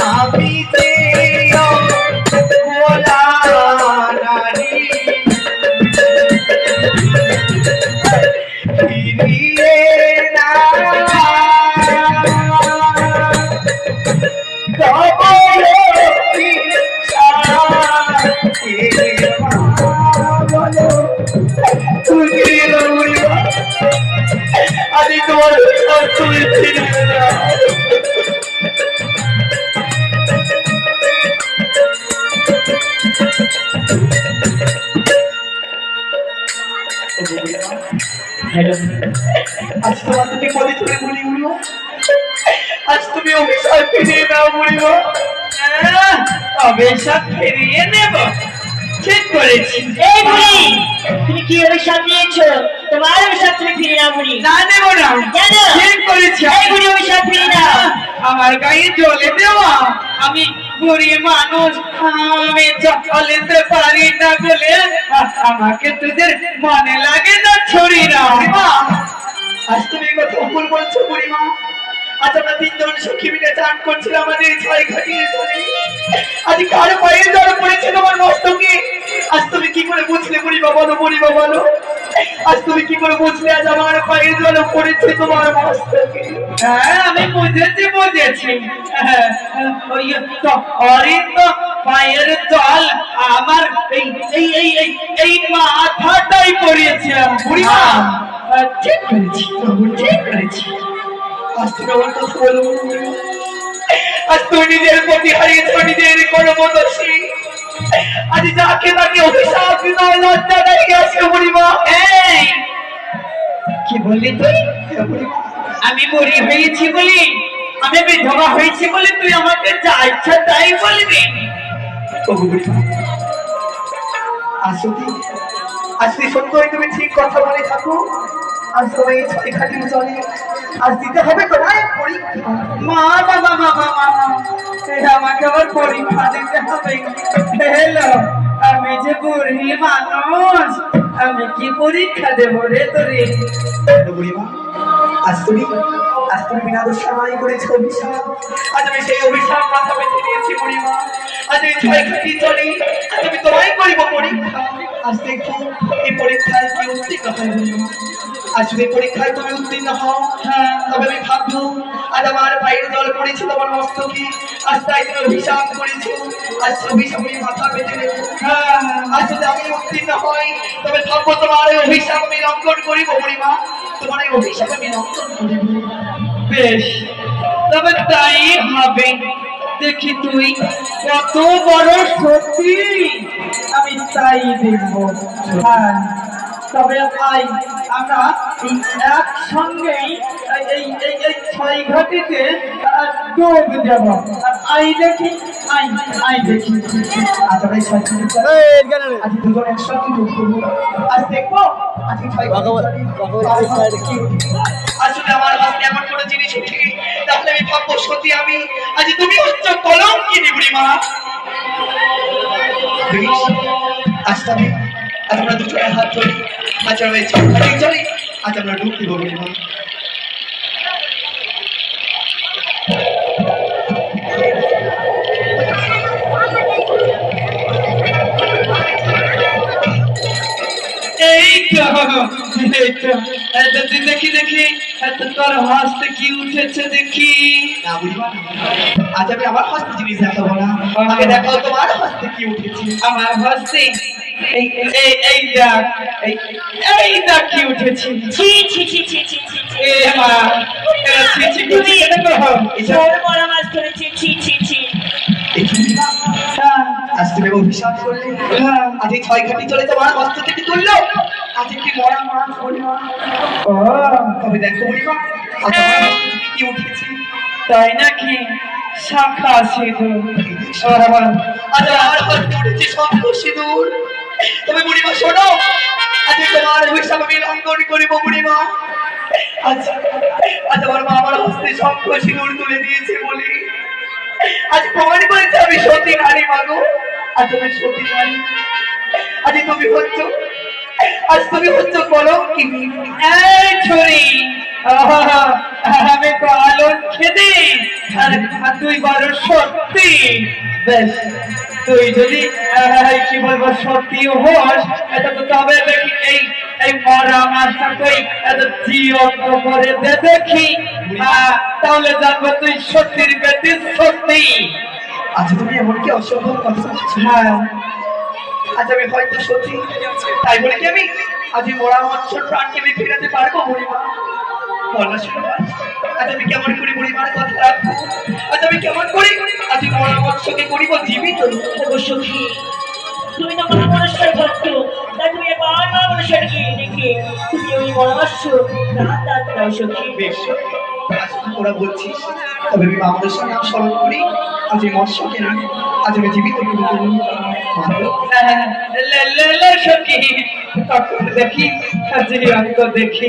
হাতে আমি তোমার তুমি ফিরবে না আজ তোমার তুমি বলে চলে বলি উড়ো আজ তুমি অভিশাপ ফিরিয়ে নাও বলিব অভিশাপ ফিরিয়ে নেব। ঠিক করেছি। এই বুড়ি তুমি কি অভিশাপ নিয়েছো তোমার অভিশাপ তুমি ফিরে নাও বুড়ি। না নেব না। কেন? ঠিক করেছি? এই বুড়ি অভিশাপ ফিরে নাও। আমার গায়ে জলে দেওয়া। আমি বুড়ি মানুষ। আমি চলেতে পারি না বলে আমাকে তোদের মনে লাগে না ছড়ি না। আজ তুমি কথা ভুল বলছো বুড়িমা আজ আমরা তিনজন সখী মিলে চান করছিলাম আমাদের ছয় ঘাটিয়ে চলে আজ কার পায়ে জল পড়েছে তোমার মস্তকে? আজ তুমি কি করে বুঝলে বুড়িমা বলো বুড়িমা বলো? আজ তুমি কি করে বুঝলে আজ আমার পায়ে জল পড়েছে তোমার মস্তকে? হ্যাঁ আমি বুঝেছি বুঝেছি। হ্যাঁ, ওই তো পায়ের জল আমার এই এই এই এই এই মাথাটাই পড়িয়েছে বুড়িমা! ঠিক করেছি ঠিক করেছি। আমি বুড়ি হয়েছি বলি, আমি বিধবা হয়েছি বলে, তুই আমাকে যা ইচ্ছা তাই বলবি। ওগো বুড়িমা আজ সত্যি তুই সত্যই তুমি ঠিক কথা বলে থাকো, আজ ছয় খাটির চলে আজ দিতে হবে তোমায় পরীক্ষা। মা বাবা মা বাবা আমাকে আবার পরীক্ষা দিতে হবে। হ্যালো আমি যে বুড়ি মানুষ আমি কি পরীক্ষা দেবো রে তোরে? বুড়িমা আজ তুমি আজ তুমি বিনা দোষামাই করেছ অভিশাপ। আজ আমি সেই অভিশাপ মাথা পেতে নিয়েছি বুড়িমা। আজ এই ছয় খাটি চলে আজ আমি তোমায় করিব পরীক্ষা। আজ দেখো এই পরীক্ষায় কি উত্তীর্ণ হয় বুড়িমা। আজ যদি পরীক্ষায় তুমি উত্তীর্ণ হও হ্যাঁ তবে আমি ভাববো আজ আমার পায়ের জল পড়েছে, তোমার মস্তকে। আজ তাই তুমি অভিশাপ করেছ, আজ অভিশাপ আমি মাথা পেতে হ্যাঁ আজ যদি আমি উত্তীর্ণ হই, তবে ভাববো তোমার এই অভিশাপ আমি লঙ্ঘন করিব বুড়িমা তোমার এই অভিশাপ আমি লঙ্ঘন করিব। বেশ, তবে তাই হবে। দেখি তুই কত বড় সত্যি আমি তাই দেখব। হ্যাঁ। তবে আই আমরা এই একসঙ্গেই এই- এই এই এই ছয় ঘটিতে ডুব দেব। আর আই দেখি আই আই দেখি। আজ আমরা ছয় আজ দুজন একসাথে যোগ করব। আজ দেখব? আজ ছয় খাটি চলে। কি? আসলে আমার হাতে এমন কোনো জিনিস উঠে তাহলে আমি ভাববো সত্যি আমি আজ তুমি হচ্ছ কলম কিনি আজ তবে আজ আমরা দুজনের হাত ধরি আজ আমরা খাটি চলি আজ আমরা ডুব দিব দেখি দেখি তোর হাসতে কি উঠেছে দেখি না বুড়িমা আজ আমি আমার হস্তে জিনিস দেখাবো না তোমার হস্তে কি উঠেছে আমার হাসতে এই এই এই দেখ এই এই দেখ কি উঠেছে ছি ছি ছি ছি ছি ছি ছি। এ মা এরা ছিচি করছে কেন গো? বড় বড় মাছ ধরেছে ছি ছি ছি দেখি বুড়িমা হ্যাঁ, আজ তুমি অভিশাপ করলে হ্যাঁ। আজ এই ছয় ঘাটি চলে তোমার হস্ত থেকে তুললো আজ একটি মরা মাছ বুড়িমা তবে দেখো আজ কি উঠেছে তাই নাকি শাখা সিঁদুর আজ আমার হস্তে উঠেছে শঙ্খ সিঁদুর তবে বুড়িমা, শোনো। আজ আমি তোমার অভিশাপ আমি লঙ্ঘন করিব বুড়িমা। আজ আমার মা আমার হস্তে শঙ্খ সিঁদুর তুলে দিয়েছে বলি। আজ প্রমাণ করেছে আমি নারী আজ আমি নারী। আজ তুমি হচ্ছ আজ তুমি হচ্ছ এই ছড়ি আমি পালন খেতে। আর তুই বড় সত্যি। বেশ তুই যদি কি বলব সত্যি হোস তো তবে দেখি এই এই মরা মাছটা তুই এত জীবন্ত করে দে দেখি। তাহলে জানব তুই সত্যির বেটি সত্যি। আজ তুমি এমন কি অসম্ভব কথা হ্যাঁ। আজ আমি হয়তো সত্যি তাই বলে কি আমি? আজ মরা মৎস্য প্রাণকে আমি ফেরাতে পারব বুড়িমা বলা শোনো আজ আমি কেমন করি বুড়িমার কথা রাখব? আজ আমি কেমন করি? আজ এই মরা করিব জীবিত সখী তুমি তো মহা মনুষ্যের ভক্ত। তাই তুমি এবার মহা মনুষ্যকে দেখে তুমি ওই পরামর্শ রাত রাত দাও সখী। বেশ আজ তুই ওরা বলছিস তবে আমি বাংলাদেশের নাম স্মরণ করি। আজ এই মৎস্যকে না আজ আমি জীবিত লে লে লে সখী। দেখি জীবন্ত দেখি।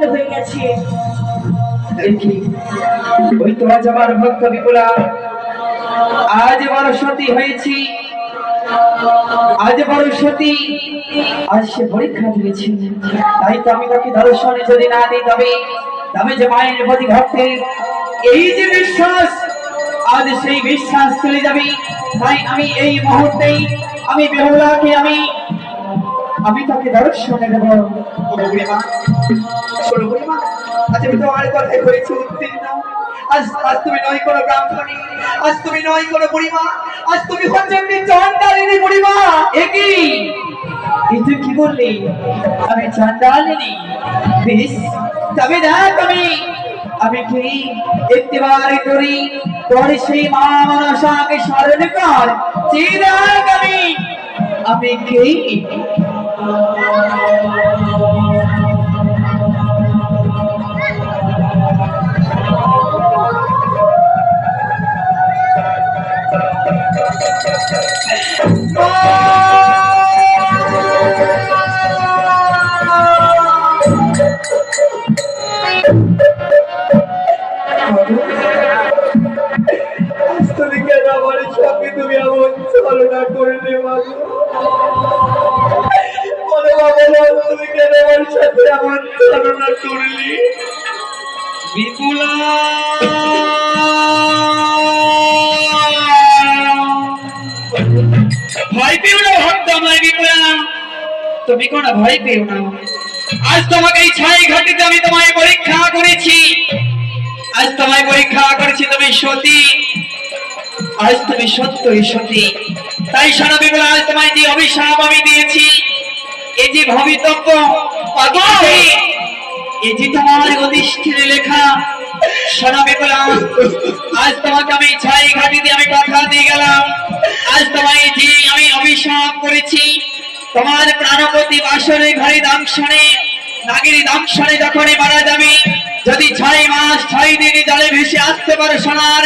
তো জীবিত হয়ে গেছে। ওই তো আমার ভক্ত বিপুলা। আজ বড় সতী হয়েছি। আজ বড় সতী। আজ সে পরীক্ষা দিয়েছি। তাই তো আমি তাকে দর্শনে যদি না দিই তবে তবে যে মায়ের প্রতি এই যে বিশ্বাস, আজ সেই বিশ্বাস চলে যাবে। তাই আমি এই মুহূর্তেই আমি বেহুলাকে আমি আমি তাকে দর্শনে দেবো শোনো আজ আমি তোমার কথায় হয়েছে উত্তীর্ণ আজ আজ তুমি নয় কোনো ব্রাহ্মণী আজ তুমি নয় কোনো বুড়িমা আজ তুমি হচ্ছে চন্ডালিনী বুড়িমা। একই এই তুই কি বললি? আমি চান্দালিনি? বেশ তবে দেখ আমি আমি কি একটিবার করি? তোর সেই মা মনসাকে স্মরণ কর। চেয়ে দেখ আমি আমি কি তুমি কেন আমার সঙ্গে তুমি এমন ছলনা করলে মাগো ভয় পেও না, ভক্ত আমার বিপুলা। তুমি কোনো ভয় পেও না? আজ তোমাকে এই ছাই ঘাটিতে আমি তোমায় পরীক্ষা করেছি। আজ তোমায় পরীক্ষা করেছি তুমি সতী। আজ তুমি সত্যই সতী। তাই সারা বিপুলা, আজ তোমায় যে অভিশাপ আমি দিয়েছি এই যে ভবিতব্য পাগল এই তোমার অধিষ্ঠির লেখা আজ তোমাকে আমি ছাই ঘাটিতে আমি কথা দিয়ে গেলাম। আজ তোমায় যে আমি অভিশাপ করেছি, তোমার প্রাণপতি বাসরে ঘরে যখনই মারা যাবে। যদি মাস দিন জলে ভেসে আসতে পারো সোনার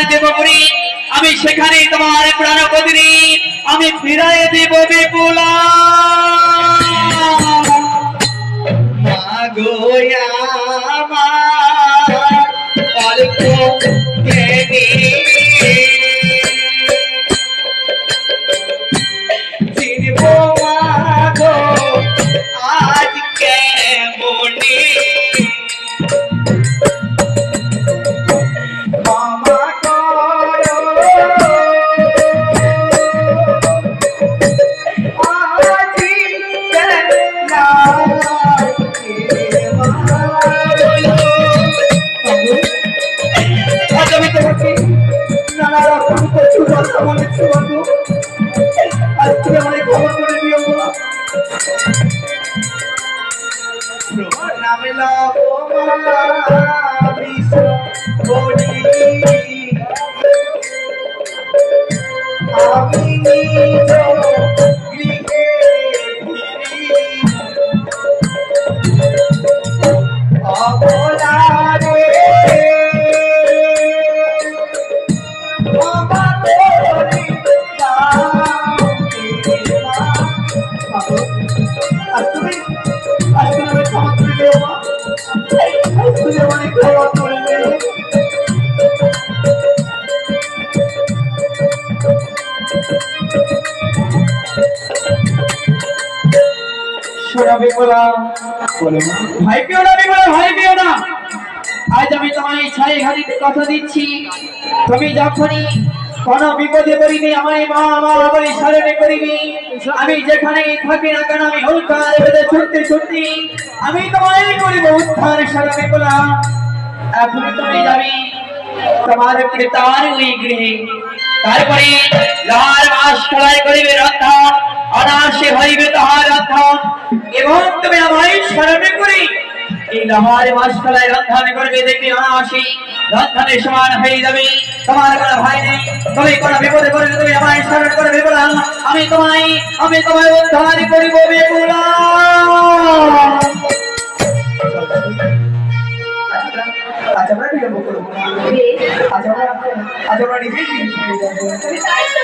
আমি সেখানে তোমার প্রাণপতি আমি ফিরাই দেব বিপুলা welcome. আজ তুমি আমার খবর করে দিও নামে লাভ আমি নিজ Oh, hola. আমি তোমায় যখনই কোনো বিপদে পড়িবি, আমায় মা মা বলে স্মরণে করিবি। আমি যেখানে থাকি না কেন, আমি হুঙ্কার বেঁধে ছুটতে ছুটতে আমি তোমায় করিব উদ্ধার সারা বিমলা এখন তুমি যাবি। তোমার পিতার ওই গৃহে। তারপরে মাস খেলায় করিবে রন্ধা অনাসে হইবে তাহার রন্ধা এবং তুমি আমায় স্মরণে করি এই লাহার মাস খেলায় রন্ধন করবে, দেখবি অনাসি রন্ধনের সমান হয়ে যাবে। তোমার কোনো ভাই নেই, তুমি কোনো বিপদে পড়লে তুমি আমায় স্মরণ করবে বলা, আমি তোমায় আমি তোমায় উদ্ধার করিব বেগুলা আজ আমরা বিলম্ব করব। আজ আমরা আজ আমরা নিজেই ফিরে যাব তাই তো